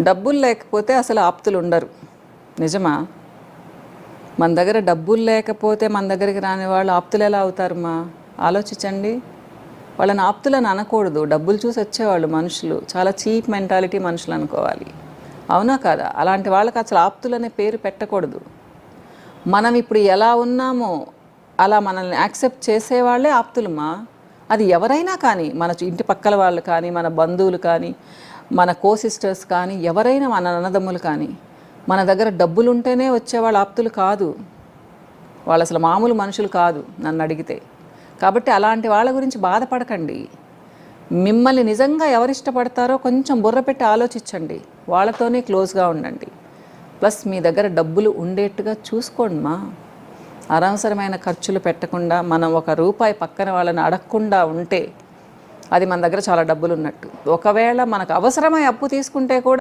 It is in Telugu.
డబ్బులు లేకపోతే అసలు ఆప్తులు ఉండరు. నిజమా? మన దగ్గర డబ్బులు లేకపోతే మన దగ్గరికి రాని వాళ్ళు ఆప్తులు ఎలా అవుతారమ్మా? ఆలోచించండి. వాళ్ళని ఆప్తులని అనకూడదు. డబ్బులు చూసి వచ్చేవాళ్ళు మనుషులు. చాలా చీప్ మెంటాలిటీ మనుషులు అనుకోవాలి. అవునా కాదా? అలాంటి వాళ్ళకి అసలు ఆప్తులనే పేరు పెట్టకూడదు. మనం ఇప్పుడు ఎలా ఉన్నామో అలా మనల్ని యాక్సెప్ట్ చేసేవాళ్ళే ఆప్తులమ్మా. అది ఎవరైనా కానీ మన ఇంటి పక్కల వాళ్ళు కానీ మన బంధువులు కానీ మన కో సిస్టర్స్ కానీ ఎవరైనా మన అన్నదమ్ములు కానీ మన దగ్గర డబ్బులు ఉంటేనే వచ్చేవాళ్ళు ఆప్తులు కాదు. వాళ్ళు అసలు మామూలు మనుషులు కాదు నన్ను అడిగితే. కాబట్టి అలాంటి వాళ్ళ గురించి బాధపడకండి. మిమ్మల్ని నిజంగా ఎవరు ఇష్టపడతారో కొంచెం బుర్ర పెట్టి ఆలోచించండి. వాళ్ళతోనే క్లోజ్గా ఉండండి. ప్లస్ మీ దగ్గర డబ్బులు ఉండేట్టుగా చూసుకోండి మా. అనవసరమైన ఖర్చులు పెట్టకుండా మనం ఒక రూపాయి పక్కన వాళ్ళని అడగకుండా ఉంటే అది మన దగ్గర చాలా డబ్బులు ఉన్నట్టు ఒకవేళ మనకు అవసరమై అప్పు తీసుకుంటే కూడా